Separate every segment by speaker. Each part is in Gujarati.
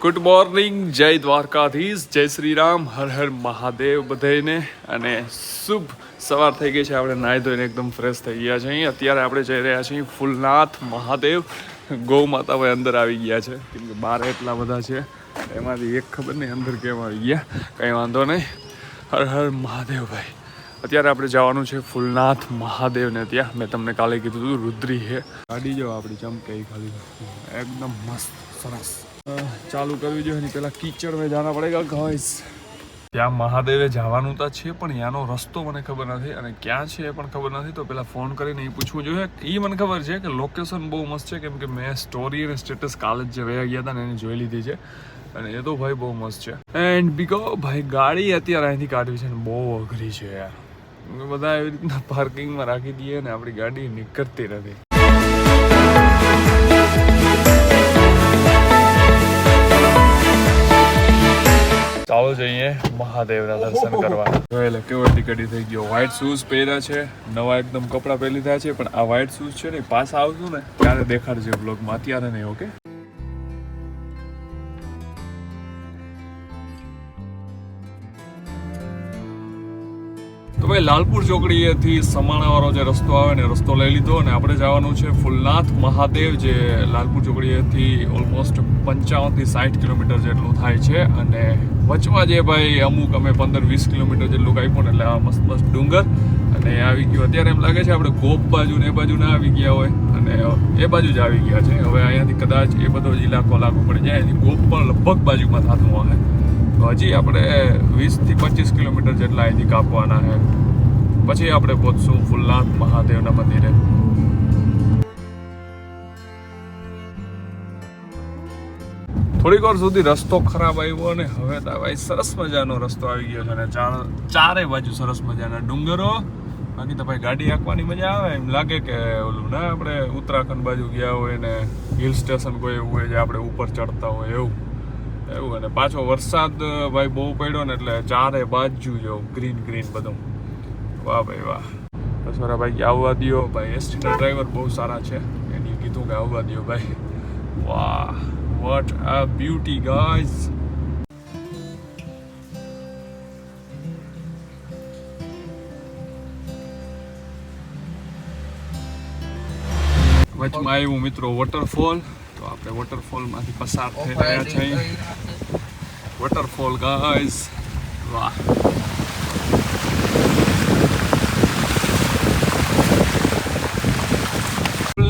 Speaker 1: ગુડ મોર્નિંગ જય દ્વારકાધીશ, જય શ્રી રામ હર હર મહાદેવ બધાને અને શુભ સવાર થઈ ગઈ છે, આપણે નાહી ધોઈને એકદમ ફ્રેશ થઈ ગયા છે અહીં. અત્યારે આપણે જઈ રહ્યા છીએ ફૂલનાથ મહાદેવ. ગૌ માતા ભાઈ અંદર આવી ગયા છે. કેમ કે બાર એટલા બધા છે, એમાંથી એક ખબર નહીં અંદર કેમ આવી ગયા. કંઈ વાંધો નહીં. હર હર મહાદેવ ભાઈ. અત્યારે આપણે જવાનું છે ફૂલનાથ મહાદેવને ત્યાં. મેં તમને કાલે કીધું હતું રુદ્રી છે ગાડી જો આપણી ચમકે ખાલી. એકદમ મસ્ત, સરસ. ચાલુ કરવી જોઈએ એની પેલા કીચડ મેં જાણા પડેગા ગાઈસ ત્યાં મહાદેવે જવાનું તો છે, પણ ત્યાંનો રસ્તો મને ખબર નથી અને ક્યાં છે એ પણ ખબર નથી. તો પેલા ફોન કરીને એ પૂછવું જોઈએ. એ મને ખબર છે કે લોકેશન બહુ મસ્ત છે, કેમ કે મેં સ્ટોરી અને સ્ટેટસ કાલે જ રહ્યા ગયા હતા ને એને જોઈ લીધી છે. અને એ તો ભાઈ બહુ મસ્ત છે. એન્ડ બીકો ભાઈ ગાડી અત્યારે અહીંથી કાઢવી છે ને બહુ અઘરી છે યાર. બધા એવી રીતના પાર્કિંગમાં રાખી દઈએ ને આપણી ગાડી નીકળતી નથી. ચાલો જઈએ મહાદેવના દર્શન કરવા. જોઈ કેવો ટિકટી થઈ ગયો. વ્હાઈટ શૂઝ પહેર્યા છે. નવા એકદમ કપડાં પહેરી થયા છે પણ આ વ્હાઈટ શૂઝ છે ને પાછા આવશું ને ત્યારે દેખાડજે બ્લોગમાં અત્યારે નહીં ઓકે તો ભાઈ લાલપુર ચોકડીએથી સમાણાવાળો જે રસ્તો આવે ને રસ્તો લઈ લીધો અને આપણે જવાનું છે ફુલનાથ મહાદેવ જે લાલપુર ચોકડીએથી ઓલમોસ્ટ પંચાવનથી સાઠ કિલોમીટર જેટલું થાય છે અને વચમાં જે ભાઈ, અમુક અમે પંદર વીસ કિલોમીટર જેટલું કાપ્યું ને એટલે આ મસ્ત મસ્ત ડુંગર. અને આવી ગયું. અત્યારે એમ લાગે છે આપણે ગોપ બાજુ ને એ બાજુ ના આવી ગયા હોય. અને એ બાજુ જ આવી ગયા છે. હવે અહીંયાથી કદાચ એ બધો જ ઇલાકો લાગુ પડી. જાય એની ગોપ પણ લગભગ બાજુમાં થતું હોય. તો હજી આપણે વીસથી પચીસ કિલોમીટર જેટલા અહીંથી કાપવાના છે. પછી આપણે પહોંચશું ફુલનાથ મહાદેવના મંદિરે. થોડીક વાર સુધી રસ્તો ખરાબ આવ્યો અને હવે તો ભાઈ સરસ મજાનો રસ્તો આવી ગયો છે અને ચાર- ચારે બાજુ સરસ મજાના ડુંગરો. બાકી તો ભાઈ ગાડી હાંકવાની મજા આવે. એમ લાગે કે ઓલું ના આપણે ઉત્તરાખંડ બાજુ ગયા હોય ને હિલ સ્ટેશન કોઈ એવું હોય જે આપણે ઉપર ચડતા હોય એવું. એવું અને પાછો વરસાદ ભાઈ બહુ પડ્યો ને એટલે ચારે બાજુ જો ગ્રીન ગ્રીન બધું. વાહ ભાઈ વાહ. બસવારા ભાઈ આવવા દ્યો. ભાઈ એસટીના ડ્રાઈવર બહુ સારા છે. એની કીધું કે આવવા દ્યો ભાઈ. વાહ. What a beauty guys! વચમાં આવ્યું મિત્રો વોટરફોલ તો આપણે વોટરફોલમાંથી પસાર થઈ રહ્યા છીએ. વોટરફોલ ગાઈઝ વાહ.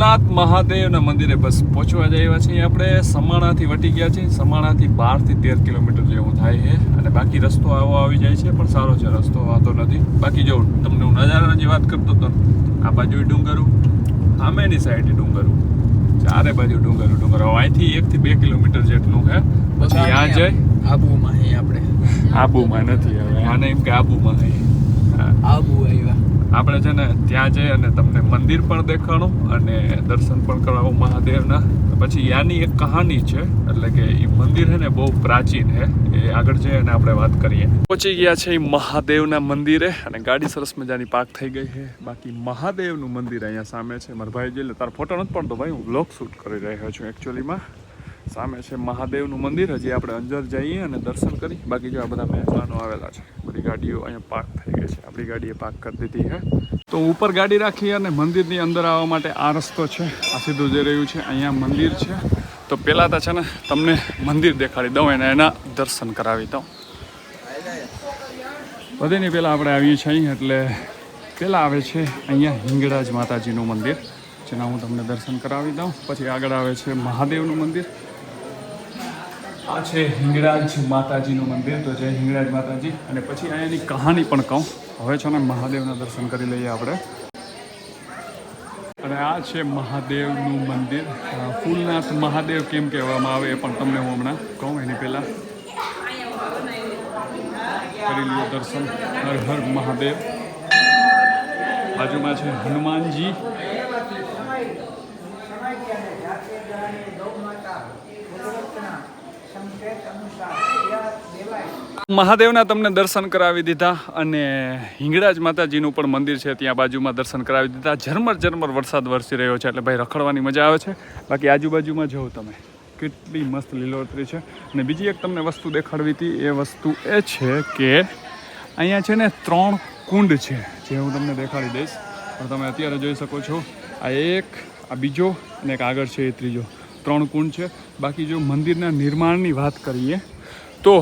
Speaker 1: સોમનાથ મહાદેવના મંદિરે બસ પહોંચવા જ આવ્યા છીએ આપણે. સમાણાથી વટી ગયા છીએ. સમાણાથી બારથી તેર કિલોમીટર જેવું થાય છે અને બાકી રસ્તો આવો આવી જાય છે પણ સારો છે. રસ્તો વાંધો નથી. બાકી જો તમને હું નજારાની વાત કરતો હતો આ બાજુ ડુંગરું આમેની સાઈડ ડુંગરું. ચારે બાજુ ડુંગરું ડુંગર. અહીંથી એકથી બે કિલોમીટર જેટલું છે. પછી ત્યાં જાય
Speaker 2: આબુમાં આપણે.
Speaker 1: આબુમાં નથી. હવે આને એમ કે આબુમાં હા.
Speaker 2: આબુ આવ્યા.
Speaker 1: આપણે છે ને ત્યાં જઈ અને તમને મંદિર પણ દેખાણું અને દર્શન પણ કરાવો મહાદેવના. પછી યાની એક કહાની છે, એટલે કે એ મંદિર છે ને બહુ પ્રાચીન છે, એ આગળ જઈ અને આપણે વાત કરીએ. પહોંચી ગયા છે એ મહાદેવના મંદિરે અને ગાડી સરસ મજાની પાર્ક થઈ ગઈ છે. બાકી મહાદેવનું મંદિર અહીંયા સામે છે. મારા ભાઈ જોઈ લે તાર ફોટો નથી પડતો ભાઈ, હું બ્લોગ શૂટ કરી રહ્યો છું એકચ્યુઅલીમાં સામે છે મહાદેવનું મંદિર. હજી આપણે અંજર જઈએ અને દર્શન કરી. બાકી જો આ બધા મહેમાનો આવેલા છે. બધી ગાડીઓ અહીંયા પાર્ક થઈ ગઈ છે. આપણી ગાડીએ પાર્ક કરી દીધી છે. તો ઉપર ગાડી રાખી અને મંદિરની અંદર આવવા માટે આ રસ્તો છે. આ સીધું જઈ રહ્યું છે, અહીંયા મંદિર છે. તો પહેલાં તો છે ને, તમને મંદિર દેખાડી દઉં અને એના દર્શન કરાવી દઉં. બધીની પહેલાં આપણે આવીએ છીએ અહીં, એટલે પહેલાં આવે છે અહીંયા હિંગળાજ માતાજીનું મંદિર, જેના હું તમને દર્શન કરાવી દઉં. પછી આગળ આવે છે મહાદેવનું મંદિર. આ છે હિંગળાજ માતાજીનું મંદિર, તો જય હિંગળાજ માતાજી. અને પછી અહીંયાની કહાની પણ કહું. હવે છે ને મહાદેવના દર્શન કરી લઈએ આપણે. અને આ છે મહાદેવનું મંદિર. ફૂલનાથ મહાદેવ કેમ કહેવામાં આવે એ પણ તમને હું હમણાં કહું. એની પહેલાં કરી લઈએ દર્શન. હર હર મહાદેવ. બાજુમાં છે હનુમાનજી. મહાદેવના તમને દર્શન કરાવી દીધા અને હિંગળાજ માતાજીનું પણ મંદિર છે ત્યાં બાજુમાં દર્શન કરાવી દીધા. ઝરમર ઝરમર વરસાદ વરસી રહ્યો છે એટલે ભાઈ રખડવાની મજા આવે છે. બાકી આજુબાજુમાં જોવો તમે, કેટલી મસ્ત લીલોતરી છે. અને બીજી એક તમને વસ્તુ દેખાડવી હતી, એ વસ્તુ એ છે કે અહીંયા છે ને ત્રણ કુંડ છે, જે હું તમને દેખાડી દઈશ. પણ તમે અત્યારે જોઈ શકો છો, આ એક, આ બીજો, અને એક આગળ છે એ ત્રીજો. ત્રણ કુંડ છે. બાકી જો મંદિરના નિર્માણની વાત કરીએ, તો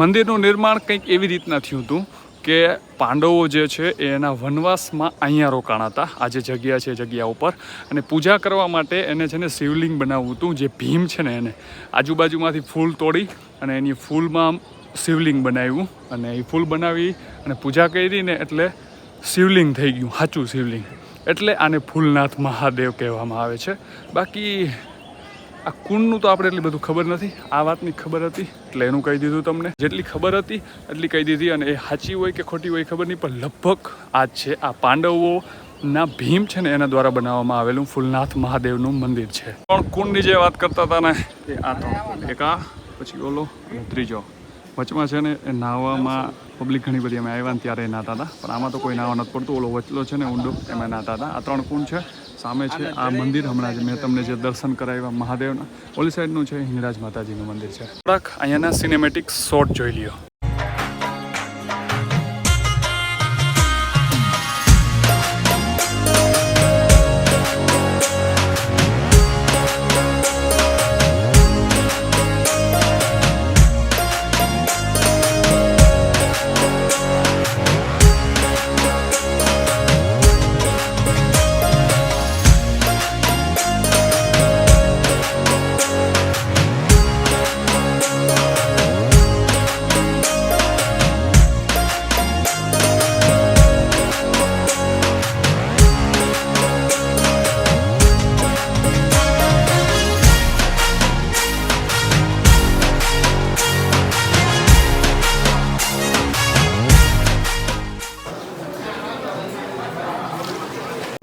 Speaker 1: મંદિરનું નિર્માણ કંઈક એવી રીતના થયું હતું કે પાંડવો જે છે એ એના વનવાસમાં અહીંયા રોકાણા હતા આ જે જગ્યા છે જગ્યા ઉપર. અને પૂજા કરવા માટે એને છે ને શિવલિંગ બનાવવું હતું, જે ભીમ છે ને એને. આજુબાજુમાંથી ફૂલ તોડી અને એની ફૂલમાં શિવલિંગ બનાવ્યું. અને એ ફૂલ બનાવી અને પૂજા કરી ને એટલે શિવલિંગ થઈ ગયું, સાચું શિવલિંગ. એટલે આને ફૂલનાથ મહાદેવ કહેવામાં આવે છે. બાકી આ કુંડનું તો આપણે એટલી બધું ખબર નથી. આ વાતની ખબર હતી, એટલે એનું કહી દીધું તમને. જેટલી ખબર હતી, એટલી કહી દીધી અને એ સાચી હોય કે ખોટી હોય ખબર નહીં, પણ લગભગ આ છે. આ પાંડવોના ભીમ છે ને, એના દ્વારા બનાવવામાં આવેલું ફૂલનાથ મહાદેવનું મંદિર છે. પણ કુંડની જે વાત કરતા હતા ને, એ આ ત્રણ એક આ, પછી ઓલો, અને ત્રીજો. વચમાં છે ને, એ નાહવામાં પબ્લિક ઘણી બધી અમે આવ્યા ત્યારે નાતા હતા. પણ આમાં તો કોઈ નાહવા નથી પડતું. ઓલો વચલો છે ને, ઊંડો, એમાં નાતા હતા. આ ત્રણ કુંડ છે. સામે છે. આ મંદિર હમણાં જ મેં તમને જે દર્શન કરાવ્યા મહાદેવના. ઓલી સાઈડનું છે હિંગરાજ માતાજીનું મંદિર છે. થોડાક અહીંયાના સિનેમેટિક શોટ જોઈ લ્યો.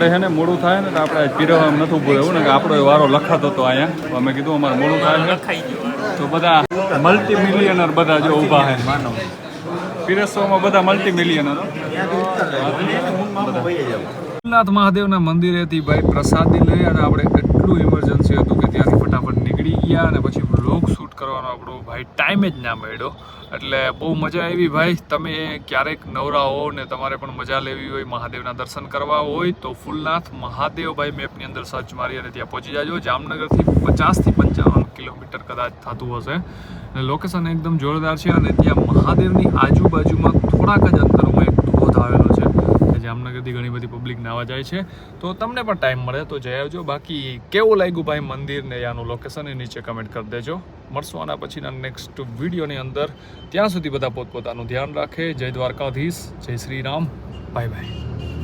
Speaker 1: આપણે છે ને મોડું થાય ને તો આપણે પીરવા નથી ઊભું એવું ને કે આપણો વારો લખાતો હતો અહીંયા. અમે કીધું અમારે મોડું થાય છે તો બધા મલ્ટી મિલિયનર બધા જો ઊભા છે. માનો પીરસવામાં બધા મલ્ટી મિલિયનર સોમનાથ મહાદેવના મંદિરેથી ભાઈ પ્રસાદી લઈ અને આપણે એટલું ઇમરજન્સી હતું કે ત્યાંથી ફટાફટ નીકળી ગયા અને પછી બ્લોગ ભાઈ ટાઈમ જ ના મળ્યો. એટલે બહુ મજા આવી ભાઈ. તમે ક્યારેક નવરા હો ને તમારે પણ મજા લેવી હોય, મહાદેવના દર્શન કરવા હોય, તો ફૂલનાથ મહાદેવ ભાઈ મેપની અંદર સર્ચ મારી અને ત્યાં પહોંચી જાજો. જામનગરથી પચાસથી પંચાવન કિલોમીટર કદાચ થતું હશે. અને લોકેશન એકદમ જોરદાર છે અને ત્યાં મહાદેવની આજુબાજુમાં થોડાક જ અંતરમાં એક ધોધ આવેલો જામનગરથી ઘણી બધી પબ્લિક નાવા જાય છે. તો તમને પણ ટાઈમ મળે તો જઈ આવજો. બાકી કેવું લાગ્યું ભાઈ મંદિર ને આનું લોકેશન એ નીચે કમેન્ટ કરી દેજો. મળશું આના પછીના નેક્સ્ટ વિડીયોની અંદર. ત્યાં સુધી બધા પોતપોતાનું ધ્યાન રાખે. જય દ્વારકાધીશ. જય શ્રી રામ. Bye bye